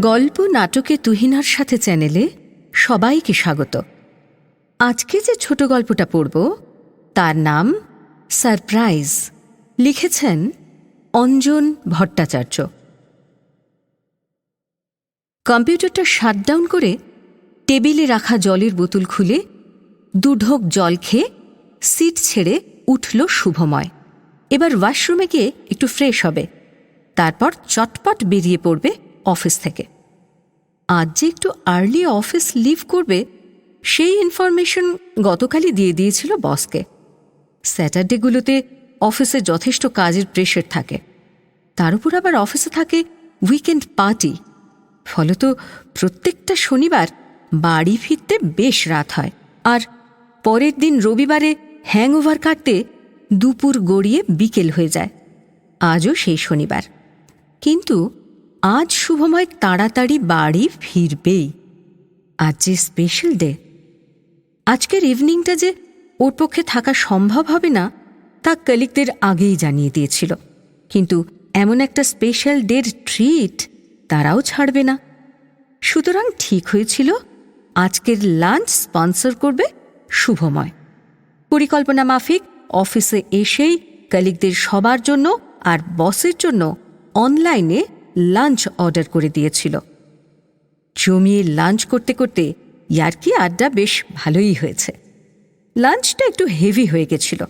গল্প নাটকে তুহিনার সাথে চ্যানেলে সবাইকে স্বাগত। আজকে যে ছোট গল্পটা পড়ব, তার নাম সারপ্রাইজ। লিখেছেন অঞ্জন ভট্টাচার্য। কম্পিউটারটা শাটডাউন করে টেবিলে রাখা জলের বোতল খুলে দুঢোক জল খেয়ে সিট ছেড়ে উঠল শুভময়। এবার ওয়াশরুমে গিয়ে একটু ফ্রেশ হবে। তারপর চটপট বেরিয়ে পড়বে অফিস থেকে। আজ যে একটু আর্লি অফিস লিভ করবে, সেই ইনফরমেশন গতকালই দিয়ে দিয়েছিল বসকে স্যাটারডেগুলোতে অফিসে যথেষ্ট কাজের প্রেশার থাকে। তার উপর আবার অফিসে থাকে উইকেন্ড পার্টি ফলত প্রত্যেকটা শনিবার বাড়ি ফিরতে বেশ রাত হয়। আর পরের দিন রবিবারে হ্যাংওভার কাটতে দুপুর গড়িয়ে বিকেল হয়ে যায়। আজও সেই শনিবার। কিন্তু আজ শুভময় তাড়াতাড়ি বাড়ি ফিরবেই। আজ যে স্পেশাল ডে আজকের ইভিনিংটা যে ওর পক্ষে থাকা সম্ভব হবে না, তা কলিকদের আগেই জানিয়ে দিয়েছিল। কিন্তু এমন একটা স্পেশাল ডের ট্রিট তারাও ছাড়বে না। সুতরাং ঠিক হয়েছিল, আজকের লাঞ্চ স্পন্সর করবে শুভময়। পরিকল্পনা মাফিক অফিসে এসেই কলিকদের সবার জন্য আর বসের জন্য অনলাইনে লাঞ্চ অর্ডার করে দিয়েছিল। জমিয়ে লাঞ্চ করতে করতে ইয়ার্কি আড্ডা বেশ ভালোই হয়েছে। লাঞ্চটা একটু হেভি হয়ে গেছিল।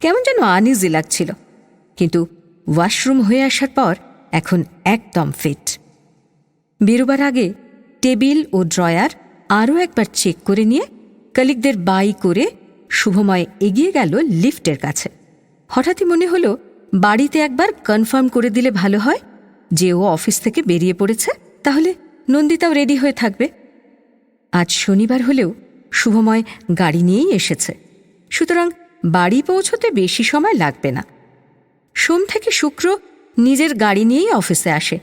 কেমন যেন আনইজি লাগছিল। কিন্তু ওয়াশরুম হয়ে আসার পর এখন একদম ফিট। বেরোবার আগে টেবিল ও ড্রয়ার আরও একবার চেক করে নিয়ে কলিকদের বাই করে শুভময় এগিয়ে গেল লিফটের কাছে। হঠাৎই মনে হলো, বাড়িতে একবার কনফার্ম করে দিলে ভালো হয়। যে ও অফিস থেকে বেরিয়ে পড়েছে, তাহলে নন্দিতাও রেডি হয়ে থাকবে। আজ শনিবার হলেও শুভময় গাড়ি নিয়েই এসেছে। সুতরাং বাড়ি পৌঁছতে বেশি সময় লাগবে না। সোম থেকে শুক্র নিজের গাড়ি নিয়েই অফিসে আসে।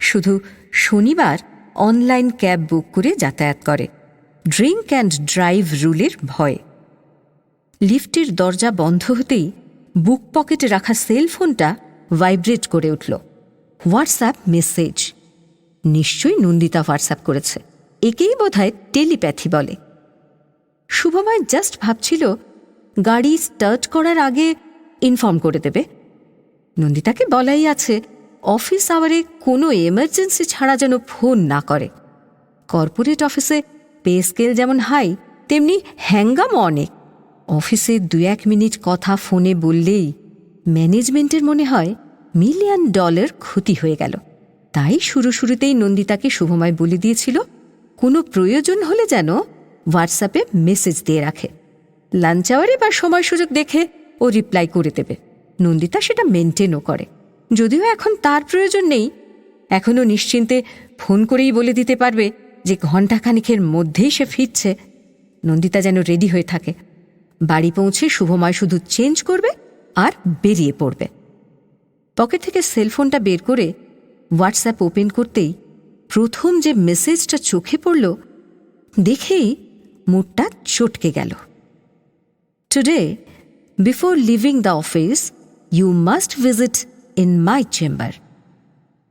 শুধু শনিবার অনলাইন ক্যাব বুক করে যাতায়াত করে। ড্রিঙ্ক অ্যান্ড ড্রাইভ রুলের ভয়ে। লিফটের দরজা বন্ধ হতেই বুক পকেটে রাখা সেলফোনটা ভাইব্রেট করে উঠল। WhatsApp message. নিশ্চয়ই নন্দিতা হোয়াটসঅ্যাপ করেছে। একেই বোধহয় টেলিপ্যাথি বলে। শুভময় জাস্ট ভাবছিল, গাড়ি স্টার্ট করার আগে ইনফর্ম করে দেবে। নন্দিতাকে বলাই আছে অফিস আওয়ারে কোনো এমার্জেন্সি ছাড়া যেন ফোন না করে। কর্পোরেট অফিসে পে স্কেল যেমন হাই তেমনি হ্যাঙ্গাম অনেক। অফিসে দু এক মিনিট কথা ফোনে বললেই ম্যানেজমেন্টের মনে হয় মিলিয়ন ডলার ক্ষতি হয়ে গেল। তাই শুরু শুরুতেই নন্দিতাকে শুভময় বলে দিয়েছিল, কোনো প্রয়োজন হলে যেন হোয়াটসঅ্যাপে মেসেজ দিয়ে রাখে। লাঞ্চ আওয়ারে বা সময় সুযোগ দেখে ও রিপ্লাই করে দেবে। নন্দিতা সেটা মেনটেনও করে। যদিও এখন তার প্রয়োজন নেই এখনও নিশ্চিন্তে ফোন করেই বলে দিতে পারবে যে ঘণ্টাখানিকের মধ্যেই সে ফিরছে। নন্দিতা যেন রেডি হয়ে থাকে। বাড়ি পৌঁছে শুভময় শুধু চেঞ্জ করবে আর বেরিয়ে পড়বে। পকেট থেকে সেলফোনটা বের করে হোয়াটসঅ্যাপ ওপেন করতেই প্রথম যে মেসেজটা চোখে পড়ল, দেখেই মুডটা চটকে গেল। Today before living the office you must visit in my chamber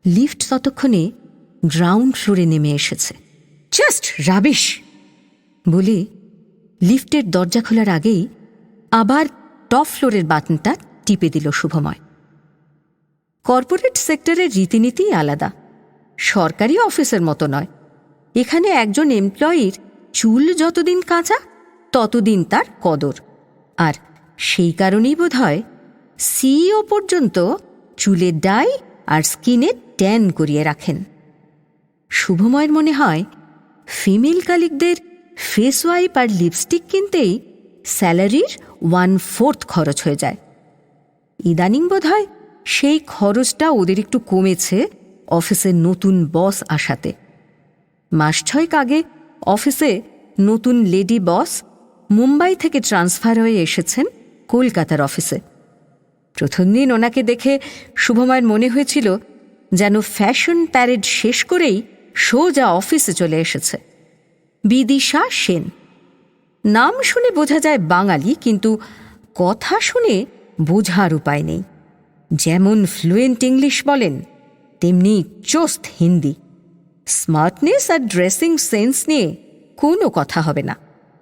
lift ততক্ষণে গ্রাউন্ড ফ্লোরে নেমে এসেছে। জাস্ট রাবিশ বলে লিফটের দরজা খোলার আগেই আবার টপ ফ্লোরের বাটনটা টিপে দিল শুভময়। কর্পোরেট সেক্টরের রীতিনীতি আলাদা। সরকারি অফিসের মতো নয়। এখানে একজন এমপ্লয়ির চুল যতদিন কাঁচা, ততদিন তার কদর। আর সেই কারণেই বোধ হয় সিইও পর্যন্ত চুলে ডাই আর স্কিনে ট্যান করিয়ে রাখেন। শুভময়ের মনে হয়, ফিমেল কালিকদের ফেস ওয়াইপ আর লিপস্টিক কিনতেই স্যালারির ওয়ান ফোর্থ খরচ হয়ে যায়। ইদানিং বোধ হয় সেই খরচটা ওদের একটু কমেছে অফিসের নতুন বস আসাতে। মাস ছয়েক আগে অফিসে নতুন লেডি বস মুম্বাই থেকে ট্রান্সফার হয়ে এসেছেন কলকাতার অফিসে। প্রথম দিন ওনাকে দেখে শুভময়ের মনে হয়েছিল যেন ফ্যাশন প্যারেড শেষ করেই সোজা অফিসে চলে এসেছে। বিদিশা সেন। নাম শুনে বোঝা যায় বাঙালি, কিন্তু কথা শুনে বোঝার উপায় নেই। যেমন ফ্লুয়েন্ট ইংলিশ বলেন, তেমনি চোস্ত হিন্দি। স্মার্টনেস আর ড্রেসিং সেন্স নিয়ে কোনো কথা হবে না।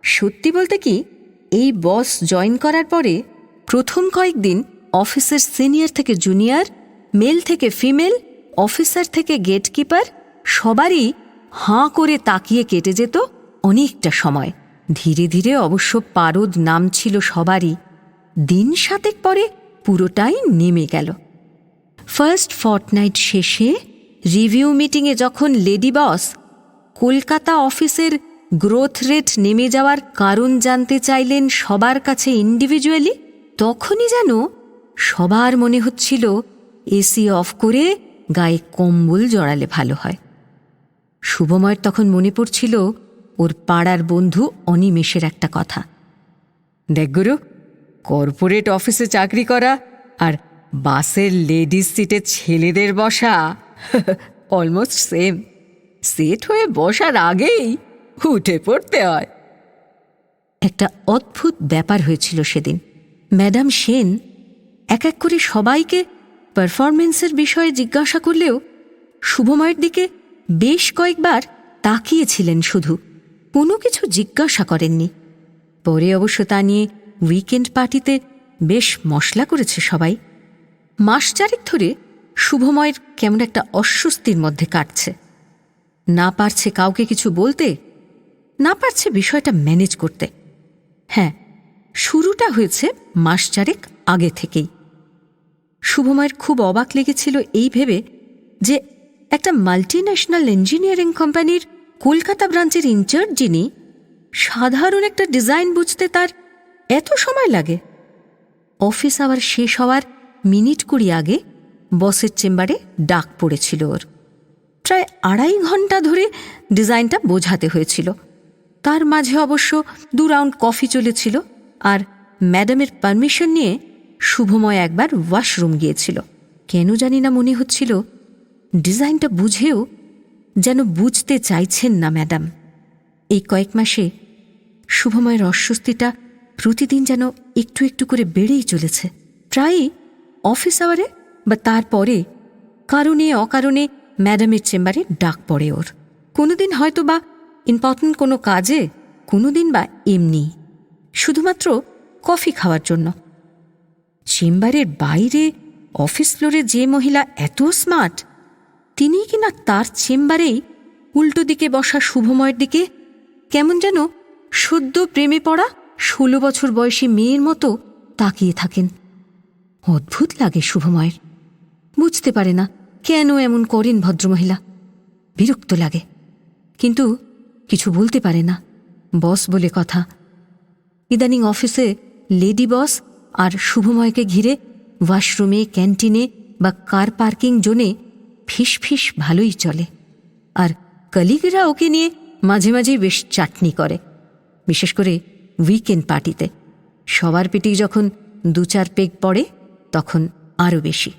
সত্যি বলতে কি, এই বস জয়েন করার পরে প্রথম কয়েকদিন অফিসের সিনিয়র থেকে জুনিয়র মেল থেকে ফিমেল অফিসার থেকে গেটকিপার সবারই হাঁ করে তাকিয়ে কেটে যেত অনেকটা সময়। ধীরে ধীরে অবশ্য পারদ নাম ছিল সবারই। দিন সাতেক পরে পুরোটাই নেমে গেল। ফার্স্ট ফর্টনাইট শেষে রিভিউ মিটিংয়ে যখন লেডি বস কলকাতা অফিসের গ্রোথ রেট নেমে যাওয়ার কারণ জানতে চাইলেন সবার কাছে ইন্ডিভিজুয়ালি তখনই যেন সবার মনে হচ্ছিল এসি অফ করে গায়ে কম্বল জড়ালে ভালো হয়। শুভময়ের তখন মনে পড়ছিল ওর পাড়ার বন্ধু অনিমেষের একটা কথা। দেখ গুরু কর্পোরেট অফিসে চাকরি করা আর বাসের লেডিস সিটে ছেলেদের বসা। অলমোস্ট সেম সেট হয়ে বসার আগেই উঠে পড়তে হয়। একটা অদ্ভুত ব্যাপার হয়েছিল সেদিন। ম্যাডাম সেন এক এক করে সবাইকে পারফরমেন্সের বিষয়ে জিজ্ঞাসা করলেও শুভময়ের দিকে বেশ কয়েকবার তাকিয়েছিলেন শুধু। কোনো কিছু জিজ্ঞাসা করেননি। পরে অবশ্য তা নিয়ে উইকেন্ড পার্টিতে বেশ মশলা করেছে সবাই। মাস চারেক ধরে শুভময়ের কেমন একটা অস্বস্তির মধ্যে কাটছে। না পারছে কাউকে কিছু বলতে, না পারছে বিষয়টা ম্যানেজ করতে। হ্যাঁ শুরুটা হয়েছে মাস চারেক আগে থেকেই। শুভময়ের খুব অবাক লেগেছিল এই ভেবে যে একটা মাল্টিন্যাশনাল ইঞ্জিনিয়ারিং কোম্পানির কলকাতা ব্রাঞ্চের ইনচার্জ যিনি, সাধারণ একটা ডিজাইন বুঝতে তার এত সময় লাগে। অফিস আবার শেষ হওয়ার মিনিট কুড়ি আগে বসের চেম্বারে ডাক পড়েছিল ওর। প্রায় আড়াই ঘণ্টা ধরে ডিজাইনটা বোঝাতে হয়েছিল। তার মাঝে অবশ্য দু রাউন্ড কফি চলেছিল আর ম্যাডামের পারমিশন নিয়ে শুভময় একবার ওয়াশরুম গিয়েছিল। কেন জানি না মনে হচ্ছিল ডিজাইনটা বুঝেও যেন বুঝতে চাইছেন না ম্যাডাম। এই কয়েক মাসে শুভময়ের অস্বস্তিটা প্রতিদিন যেন একটু একটু করে বেড়েই চলেছে। প্রায়ই অফিস আওয়ারে বা তারপরে কারণে, অকারণে ম্যাডামের চেম্বারে ডাক পড়ে ওর। কোনোদিন হয়তো বা ইম্পর্টেন্ট কোনো কাজে, কোনোদিন বা এমনি। শুধুমাত্র কফি খাওয়ার জন্য। চেম্বারের বাইরে, অফিস ফ্লোরে যে মহিলা এত স্মার্ট, তিনিই কিনা তার চেম্বারেই উল্টো দিকে বসা শুভময়ের দিকে কেমন যেন সদ্য প্রেমে পড়া ষোলো বছর বয়সী মেয়ের মতো তাকিয়ে থাকেন। অদ্ভুত লাগে শুভময়ের। বুঝতে পারে না কেন এমন করেন ভদ্রমহিলা। বিরক্ত লাগে। কিন্তু কিছু বলতে পারে না। বস বলে কথা। ইদানিং অফিসে লেডি বস আর শুভময়কে ঘিরে ওয়াশরুমে, ক্যান্টিনে বা কার পার্কিং জোনে ফিস ফিস ভালোই চলে। আর কলিগরা ওকে নিয়ে মাঝে মাঝেই বেশ চাটনি করে। বিশেষ করে উইকেন্ড পার্টিতে সবার পেটেই যখন দু চার পেগ পড়ে, তখন আরও বেশি।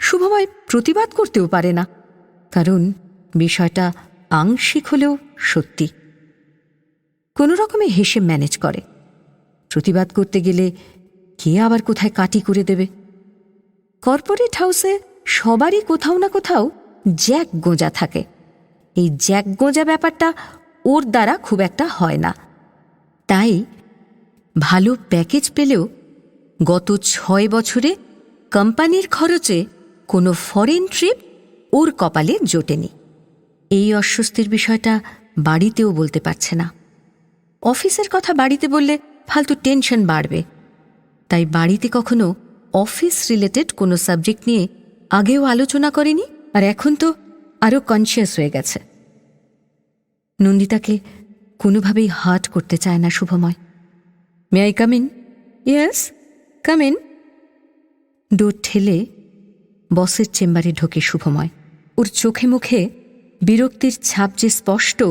শুভময় প্রতিবাদ করতেও পারে না, কারণ বিষয়টা আংশিক হলেও সত্যি। কোনো রকমে হেসে ম্যানেজ করে। প্রতিবাদ করতে গেলে কে আবার কোথায় কাটি করে দেবে? কর্পোরেট হাউসে সবারই কোথাও না কোথাও জ্যাক গোঁজা থাকে। এই জ্যাক গোঁজা ব্যাপারটা ওর দ্বারা খুব একটা হয় না। তাই ভালো প্যাকেজ পেলেও গত ছয় বছরে কোম্পানির খরচে কোনো ফরেন ট্রিপ ওর কপালে জোটেনি। এই অস্বস্তির বিষয়টা বাড়িতেও বলতে পারছে না। অফিসের কথা বাড়িতে বললে ফালতু টেনশন বাড়বে। তাই বাড়িতে কখনো অফিস রিলেটেড কোনো সাবজেক্ট নিয়ে আগেও আলোচনা করেনি আর এখন তো আরও কনসিয়াস হয়ে গেছে। নন্দিতাকে কোনোভাবেই হার্ট করতে চায় না Shubhomoy. May I come in yes come in door ঠেলে বসের চেম্বারে ঢোকে শুভময়। ওর চোখে মুখে বিরক্তির ছাপ যে স্পষ্ট,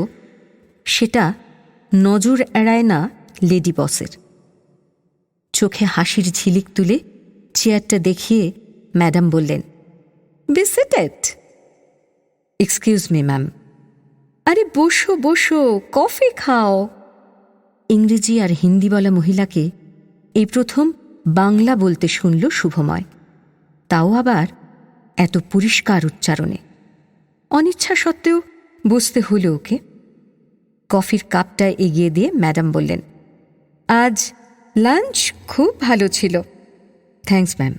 সেটা নজর এড়ায় না লেডি বসের। চোখে হাসির ঝিলিক তুলে চেয়ারটা দেখিয়ে ম্যাডাম বললেন বিসিটেড এক্সকিউজ মি ম্যাম আরে বসো বসো, কফি খাও। ইংরেজি আর হিন্দি বলা মহিলাকে এই প্রথম বাংলা বলতে শুনল শুভময়। তাও আবার এত পরিষ্কার উচ্চারণে। অনিচ্ছা সত্ত্বেও বুঝতে হলো ওকে। কফির কাপটা এগিয়ে দিয়ে ম্যাডাম বললেন, আজ লাঞ্চ খুব ভালো ছিল। Thanks ma'am.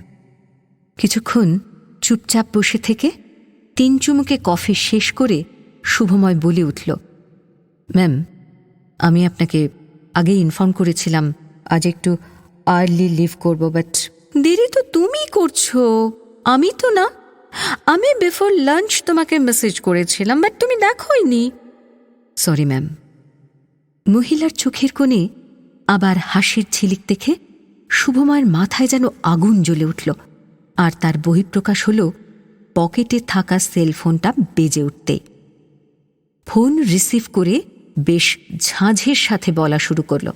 কিছুক্ষণ চুপচাপ বসে থেকে তিন চুমুকে কফি শেষ করে শুভময় বলে উঠল ম্যাম আমি আপনাকে আগে ইনফর্ম করেছিলাম আজ একটু আর্লি লিভ করব বাট দেরি তো তুমি করছ। আমি তো না আমি বিফোর লাঞ্চ তোমাকে মেসেজ করেছিলাম বাট তুমি দেখোইনি। সরি ম্যাম মহিলার চোখের কোণে আবার হাসির ঝিলিক দেখে শুভময়ের মাথায় যেন আগুন জ্বলে উঠল আর তার বহিঃপ্রকাশ হল পকেটে থাকা সেলফোনটা বেজে উঠতে। ফোন রিসিভ করে বেশ ঝাঁঝের সাথে বলা শুরু করল।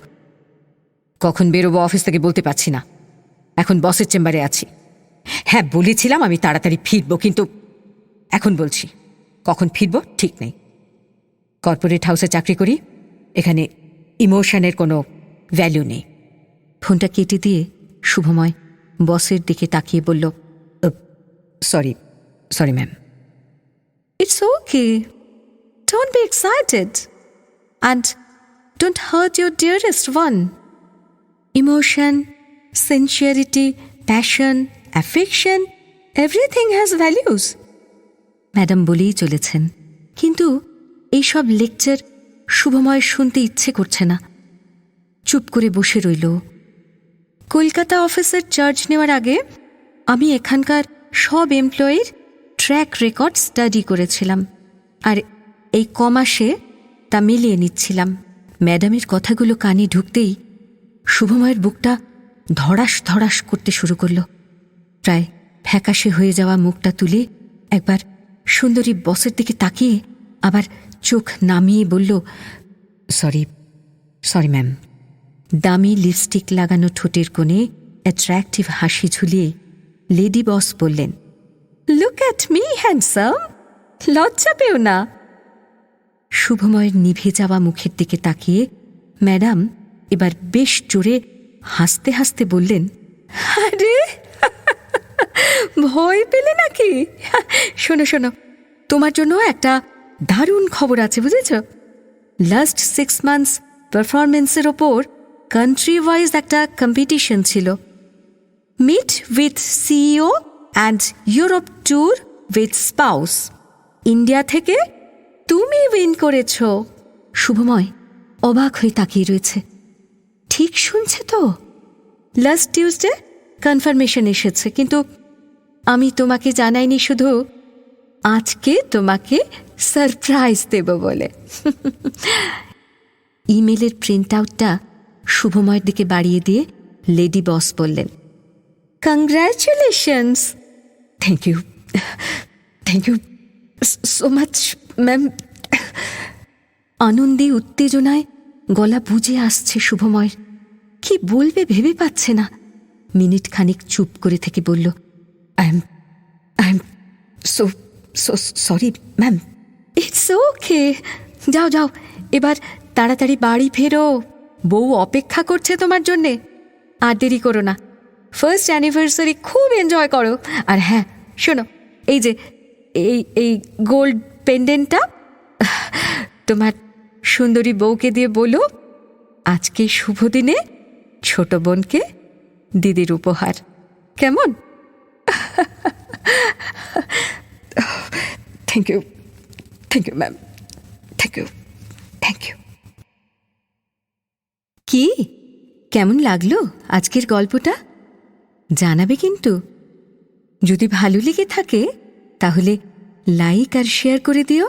কখন বেরোবো অফিস থেকে বলতে পারছি না। এখন বসের চেম্বারে আছি। হ্যাঁ বলেছিলাম আমি তাড়াতাড়ি ফিরব, কিন্তু এখন বলছি, কখন ফিরব ঠিক নেই। কর্পোরেট হাউসে চাকরি করি, এখানে ইমোশনের কোনো ভ্যালু নেই। ফোনটা কেটে দিয়ে শুভময় বসের দিকে তাকিয়ে বলল sorry sorry ma'am. It's okay. Don't be excited and don't hurt your dearest one emotion sincerity passion affection everything has values madam বলেই চলেছেন। কিন্তু এইসব লেকচার শুভময় শুনতে ইচ্ছে করছে না। চুপ করে বসে রইল। কলকাতা অফিসের চার্জ নেওয়ার আগে আমি এখানকার সব এমপ্লয়ির ট্র্যাক রেকর্ড স্টাডি করেছিলাম। আর এই কমাসে তা মিলিয়ে নিচ্ছিলাম। ম্যাডামের কথাগুলো কানে ঢুকতেই শুভময়ের বুকটা ধড়াস ধড়াস করতে শুরু করল। প্রায় ফ্যাকাশে হয়ে যাওয়া মুখটা তুলে একবার সুন্দরী বসের দিকে তাকিয়ে আবার চোখ নামিয়ে বলল, সরি সরি ম্যাম। দামি লিপস্টিক লাগানো ঠোঁটের কোণে অ্যাট্রাকটিভ হাসি ঝুলিয়ে লেডি বস বললেন, লুক অ্যাট মি, হ্যান্ডসাম! লজ্জা পেও না। শুভময়ের নিভে যাওয়া মুখের দিকে তাকিয়ে ম্যাডাম এবার বেশ জোরে হাসতে হাসতে বললেন, আরে, ভয় পেলে নাকি? শোনো শোনো, তোমার জন্য একটা দারুণ খবর আছে, বুঝেছ? লাস্ট সিক্স মান্থস পারফরমেন্সের ওপর কান্ট্রি ওয়াইজ একটা কম্পিটিশন ছিল। Meet with CEO and Europe tour with spouse India থেকে তুমি উইন করেছ। শুভময়, অবাক হয়ে তাকিয়ে রয়েছে। ঠিক শুনছে তো? লাস্ট টিউসডে কনফার্মেশন এসেছে, কিন্তু আমি তোমাকে জানাইনি শুধু, আজকে তোমাকে সারপ্রাইজ দেব বলে। ইমেলের প্রিন্ট আউটটা শুভময়ের দিকে বাড়িয়ে দিয়ে লেডি বস বললেন congratulations thank you thank you so much ma'am আনন্দে উত্তেজনায় গলা বুঝে আসছে শুভময়ের কি বলবে ভেবে পাচ্ছে না। মিনিট খানিক চুপ করে থেকে বলল I am I am so so sorry ma'am it's okay যাও যাও, এবার তাড়াতাড়ি বাড়ি ফেরো। বউ অপেক্ষা করছে তোমার জন্যে। আর দেরি করো না। ফার্স্ট অ্যানিভার্সারি খুব এনজয় করো। আর হ্যাঁ শোনো, এই যে এই এই গোল্ড পেন্ডেন্টটা তোমার সুন্দরী বউকে দিয়ে বলো আজকে শুভ দিনে ছোট বোনকে দিদির উপহার। কেমন? Thank you thank you ma'am thank you thank you কি? কেমন লাগল আজকের গল্পটা? জানাবে কিন্তু। যদি ভালো লেগে থাকে তাহলে লাইক আর শেয়ার করে দিও।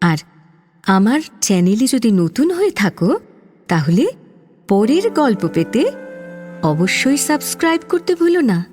আর আমার চ্যানেলে যদি নতুন হয়ে থাকো, তাহলে পরের গল্প পেতে অবশ্যই সাবস্ক্রাইব করতে ভুলো না।